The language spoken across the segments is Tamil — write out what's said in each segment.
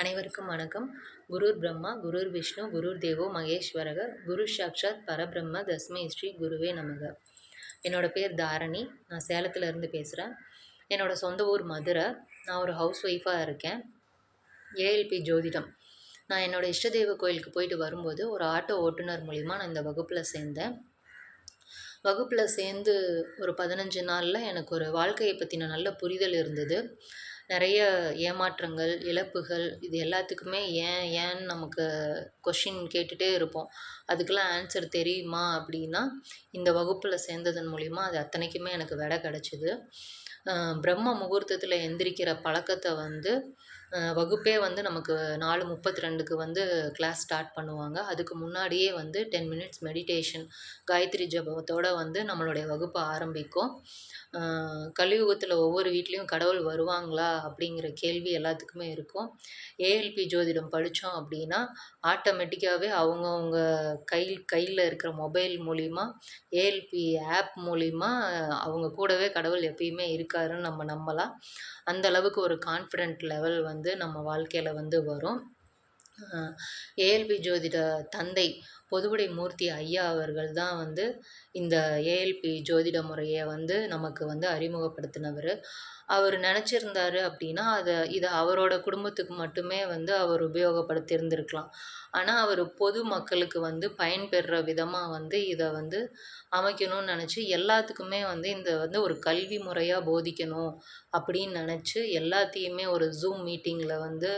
அனைவருக்கும் வணக்கம். குருர் பிரம்மா குருர் விஷ்ணு குருர் தேவோ மகேஸ்வரக குரு சாக்ஷாத் பரபிரம்ம தஸ்மை ஸ்ரீ குருவே நமக. என்னோடய பேர் தாரணி. நான் சேலத்துலேருந்து பேசுகிறேன் என்னோட சொந்த ஊர் மதுரை. நான் ஒரு ஹவுஸ் ஒய்ஃபாக இருக்கேன். ஏஎல்பி ஜோதிடம். நான் என்னோட இஷ்டதெய்வ கோயிலுக்கு போயிட்டு வரும்போது ஒரு ஆட்டோ ஓட்டுநர் மூலிமா நான் இந்த வகுப்பில் சேர்ந்தேன். வகுப்பில் சேர்ந்து ஒரு பதினஞ்சு நாளில் எனக்கு ஒரு வாழ்க்கையை பற்றின நல்ல புரிதல் இருந்தது. நிறைய ஏமாற்றங்கள் இழப்புகள் இது எல்லாத்துக்குமே ஏன் ஏன்னு நமக்கு கொஷின் கேட்டுகிட்டே இருப்போம். அதுக்கெல்லாம் ஆன்சர் தெரியுமா அப்படின்னா இந்த வகுப்பில் சேர்ந்ததன் மூலிமா அது அத்தனைக்குமே எனக்கு விடை கிடச்சிது. பிரம்ம முகூர்த்தத்தில் எந்திரிக்கிற பழக்கத்தை வந்து வகுப்பே வந்து நமக்கு நாலு முப்பத்தி ரெண்டுக்கு வந்து கிளாஸ் ஸ்டார்ட் பண்ணுவாங்க. அதுக்கு முன்னாடியே வந்து டென் மினிட்ஸ் மெடிடேஷன் காயத்ரி ஜபத்தோடு வந்து நம்மளுடைய வகுப்பு ஆரம்பிக்கும். கலியுகத்தில் ஒவ்வொரு வீட்லேயும் கடவுள் வருவாங்களா அப்படிங்கிற கேள்வி எல்லாத்துக்குமே இருக்கும். ஏஎல்பி ஜோதிடம் படித்தோம் அப்படின்னா ஆட்டோமேட்டிக்காகவே அவங்கவுங்க கையில் கையில் இருக்கிற மொபைல் மூலிமா ஏஎல்பி ஆப் மூலிமா அவங்க கூடவே கடவுள் எப்பயுமே இருக்காருன்னு நம்ம நம்பலாம். அந்த அளவுக்கு ஒரு கான்ஃபிடென்ட் லெவல் வந்து வந்து நம்ம வாழ்க்கையில் வந்து வரும். ஏஎல்பி ஜோதிட தந்தை பொதுவுடை மூர்த்தி ஐயா அவர்கள் தான் வந்து இந்த ஏஎல்பி ஜோதிட முறையை வந்து நமக்கு வந்து அறிமுகப்படுத்தினவர். அவர் நினச்சிருந்தாரு அப்படின்னா அதை இதை அவரோட குடும்பத்துக்கு மட்டுமே வந்து அவர் உபயோகப்படுத்தியிருந்திருக்கலாம். ஆனால் அவர் பொது மக்களுக்கு வந்து பயன்பெறுற விதமாக வந்து இதை வந்து அமைக்கணும்னு நினச்சி எல்லாத்துக்குமே வந்து இந்த வந்து ஒரு கல்வி முறையாக போதிக்கணும் அப்படின்னு நினச்சி எல்லாத்தையுமே ஒரு ஜூம் மீட்டிங்கில் வந்து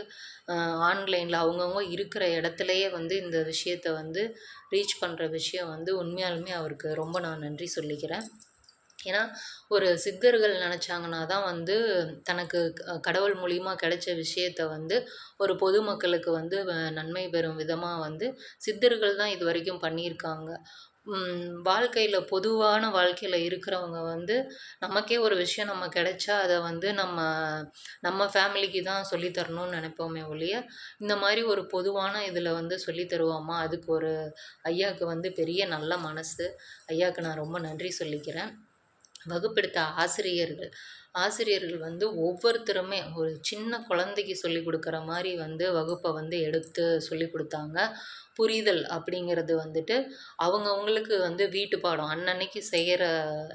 ஆன்லைனில் அவங்கவுங்க இருக்கிற இடத்துலையே வந்து இந்த விஷயத்த வந்து ரீச் பண்ணுற விஷயம் வந்து உண்மையாலுமே அவருக்கு ரொம்ப நான் நன்றி சொல்லிக்கிறேன். ஏன்னா ஒரு சித்தர்கள் நினச்சாங்கன்னா தான் வந்து தனக்கு கடவுள் மூலியமாக கிடைச்ச விஷயத்த வந்து ஒரு பொதுமக்களுக்கு வந்து நன்மை பெறும் விதமாக வந்து சித்தர்கள் தான் இது வரைக்கும் பண்ணியிருக்காங்க. வாழ்க்கையில் பொதுவான வாழ்க்கையில் இருக்கிறவங்க வந்து நமக்கே ஒரு விஷயம் நம்ம கிடைச்சா அதை வந்து நம்ம நம்ம ஃபேமிலிக்கு தான் சொல்லித்தரணும்னு நினைப்போமே ஒழிய இந்த மாதிரி ஒரு பொதுவான இதில் வந்து சொல்லி தருவோமா? அதுக்கு ஒரு ஐயாவுக்கு வந்து பெரிய நல்ல மனசு. ஐயாவுக்கு நான் ரொம்ப நன்றி சொல்லிக்கிறேன். வகுப்பெடுத்த ஆசிரியர்கள். ஆசிரியர்கள் வந்து ஒவ்வொருத்தருமே ஒரு சின்ன குழந்தைக்கு சொல்லி கொடுக்குற மாதிரி வந்து வகுப்பை வந்து எடுத்து சொல்லி கொடுத்தாங்க. புரிதல் அப்படிங்கிறது வந்துட்டு அவங்கவுங்களுக்கு வந்து வீட்டு பாடம் அன்னன்னைக்கு செய்கிற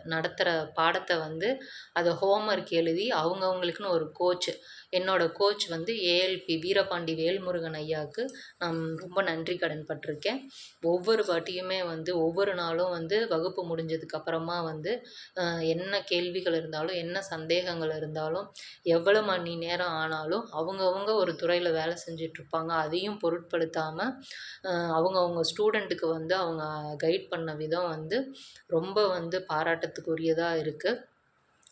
நடத்துகிற பாடத்தை வந்து அதை ஹோம்ஒர்க் எழுதி அவங்கவுங்களுக்குன்னு ஒரு கோச் என்னோடய கோச் வந்து ஏஎல்பி வீரபாண்டி வேல்முருகன் ஐயாவுக்கு நான் ரொம்ப நன்றி கடன் பட்டிருக்கேன். ஒவ்வொரு வாட்டியுமே வந்து ஒவ்வொரு நாளும் வந்து வகுப்பு முடிஞ்சதுக்கப்புறமா வந்து என்ன கேள்விகள் இருந்தாலும் என்ன சந்தேகங்கள் இருந்தாலும் எவ்வளோ மணி நேரம் ஆனாலும் அவங்கவுங்க ஒரு துறையில் வேலை செஞ்சிட்ருப்பாங்க. அதையும் பொருட்படுத்தாமல் அவங்கவுங்க ஸ்டூடெண்ட்டுக்கு வந்து அவங்க கைட் பண்ண விதம் வந்து ரொம்ப வந்து பாராட்டத்துக்குரியதாக இருக்குது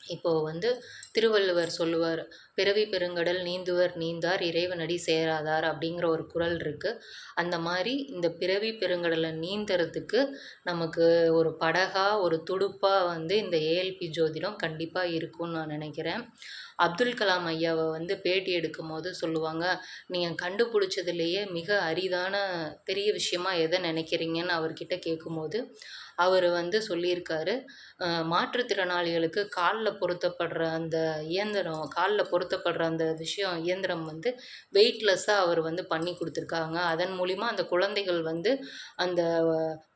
இப்போது வந்து திருவள்ளுவர் சொல்லுவார் பிறவி பெருங்கடல் நீந்துவர் நீந்தார் இறைவனடி சேராதார் அப்படிங்கிற ஒரு குரல் இருக்குது அந்த மாதிரி இந்த பிறவி பெருங்கடலை நீந்துறதுக்கு நமக்கு ஒரு படகாக ஒரு துடுப்பாக வந்து இந்த ஏஎல்பி ஜோதிடம் கண்டிப்பாக இருக்கும்னு நான் நினைக்கிறேன். அப்துல் கலாம் ஐயாவை வந்து பேட்டி எடுக்கும் போது சொல்லுவாங்க நீங்கள் கண்டுபிடிச்சதுலேயே மிக அரிதான பெரிய விஷயமா எதை நினைக்கிறீங்கன்னு அவர்கிட்ட கேட்கும்போது அவர் வந்து சொல்லியிருக்காரு மாற்றுத்திறனாளிகளுக்கு காலில் பொருத்தப்படுற அந்த இயந்திரம் காலில் பொருத்தப்படுற அந்த விஷயம் இயந்திரம் வந்து வெயிட்லெஸ்ஸாக அவர் வந்து பண்ணி கொடுத்துருக்காங்க. அதன் மூலிமா அந்த குழந்தைகள் வந்து அந்த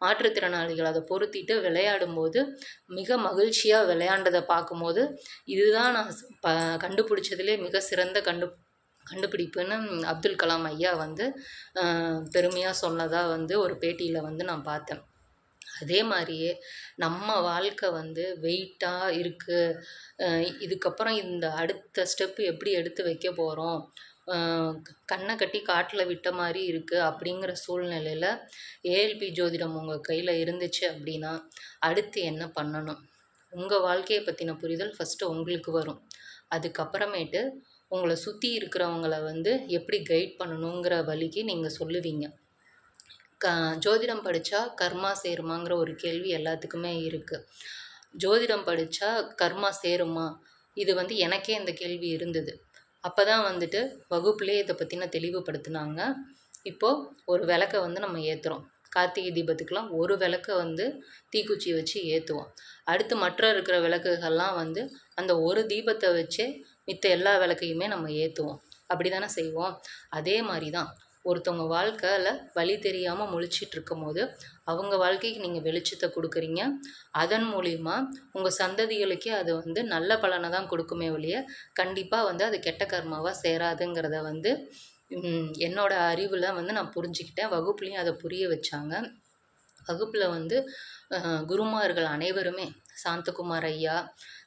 மாற்றுத்திறனாளிகள் அதை பொருத்திட்டு விளையாடும்போது மிக மகிழ்ச்சியாக விளையாண்டதை பார்க்கும்போது இதுதான் நான் ப கண்டுபிடிச்சதுலே மிக சிறந்த கண்டு கண்டுபிடிப்புன்னு அப்துல் கலாம் ஐயா வந்து பெருமையாக சொன்னதாக வந்து ஒரு பேட்டியில் வந்து நான் பார்த்தேன். அதே மாதிரியே நம்ம வாழ்க்கை வந்து வெயிட்டாக இருக்குது இதுக்கப்புறம் இந்த அடுத்த ஸ்டெப்பு எப்படி எடுத்து வைக்க போகிறோம் கண்ணை கட்டி காட்டில் விட்ட மாதிரி இருக்குது அப்படிங்கிற சூழ்நிலையில் ஏஎல்பி ஜோதிடம் உங்கள் கையில் இருந்துச்சு அப்படின்னா அடுத்து என்ன பண்ணணும்? உங்கள் வாழ்க்கையை பற்றின புரிதல் ஃபஸ்ட்டு உங்களுக்கு வரும். அதுக்கப்புறமேட்டு உங்களை சுற்றி இருக்கிறவங்கள வந்து எப்படி கைட் பண்ணணுங்கிற வழிக்கு நீங்கள் சொல்லுவீங்க. க ஜோதிடம் படித்தா கர்மா சேருமாங்கிற ஒரு கேள்வி எல்லாத்துக்குமே இருக்குது ஜோதிடம் படித்தா கர்மா சேருமா? இது வந்து எனக்கே இந்த கேள்வி இருந்தது. அப்போ தான் வந்துட்டு வகுப்புலேயே இதை பற்றின தெளிவுபடுத்தினாங்க. இப்போது ஒரு விளக்கை வந்து நம்ம ஏற்றுறோம் கார்த்திகை தீபத்துக்கெலாம் ஒரு விளக்கை வந்து தீக்குச்சி வச்சு ஏற்றுவோம் அடுத்து மற்ற இருக்கிற விளக்குகள்லாம் வந்து அந்த ஒரு தீபத்தை வச்சே மித்த எல்லா விளக்கையுமே நம்ம ஏற்றுவோம் அப்படி தானே செய்வோம்? அதே மாதிரி தான் ஒருத்தவங்க வாழ்க்கையில் வழி தெரியாமல் முழிச்சிட்டு இருக்கும்போது அவங்க வாழ்க்கைக்கு நீங்கள் வெளிச்சத்தை கொடுக்குறீங்க. அதன் மூலிமா உங்கள் சந்ததிகளுக்கே அது வந்து நல்ல பலனை தான் கொடுக்குமே ஒழிய கண்டிப்பாக வந்து அது கெட்ட கர்மாவாக சேராதுங்கிறத வந்து என்னோடய என்னோட அறிவில் வந்து நான் புரிஞ்சுக்கிட்டேன். வகுப்புலேயும் அதை புரிய வச்சாங்க. வகுப்பில் வந்து குருமார்கள் அனைவருமே சாந்தகுமார் ஐயா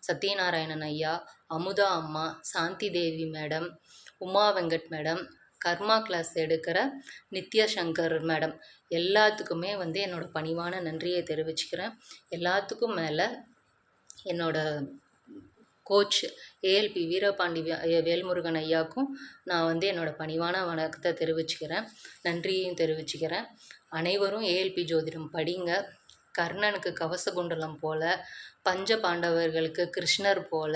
சத்யநாராயணன் ஐயா அமுதா அம்மா Shanthi Devi madam Uma Venkat madam karma class எடுக்கிற நித்யா சங்கர் மேடம் எல்லாத்துக்குமே வந்து என்னோட பணிவான நன்றியை தெரிவிச்சுக்கிறேன். எல்லாத்துக்கும் மேலே என்னோட கோச் ஏஎல்பி வீரபாண்டி வேல்முருகன் ஐயாவுக்கும் நான் வந்து என்னோட பணிவான வணக்கத்தை தெரிவிச்சுக்கிறேன். நன்றியையும் தெரிவிச்சுக்கிறேன். அனைவரும் ஏஎல்பி ஜோதிடம் படிங்க. கர்ணனுக்கு கவச குண்டலம் போல பஞ்ச பாண்டவர்களுக்கு கிருஷ்ணர் போல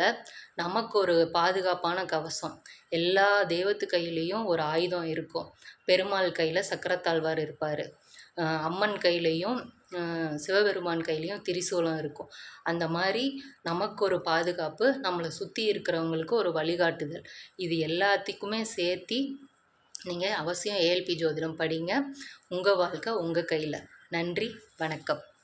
நமக்கு ஒரு பாதுகாப்பான கவசம். எல்லா தெய்வத்து கையிலையும் ஒரு ஆயுதம் இருக்கும். பெருமாள் கையில் சக்கரத்தாழ்வார் இருப்பார். அம்மன் கையிலையும் சிவபெருமான் கையிலையும் திரிசூலம் இருக்கும். அந்த மாதிரி நமக்கு ஒரு பாதுகாப்பு நம்மளை சுற்றி இருக்கிறவங்களுக்கு ஒரு வழிகாட்டுதல். இது எல்லாத்துக்குமே சேர்த்தி நீங்கள் அவசியம் ஏஎல்பி ஜோதிடம் படிங்க. உங்கள் வாழ்க்கை உங்கள் கையில். நன்றி வணக்கம்.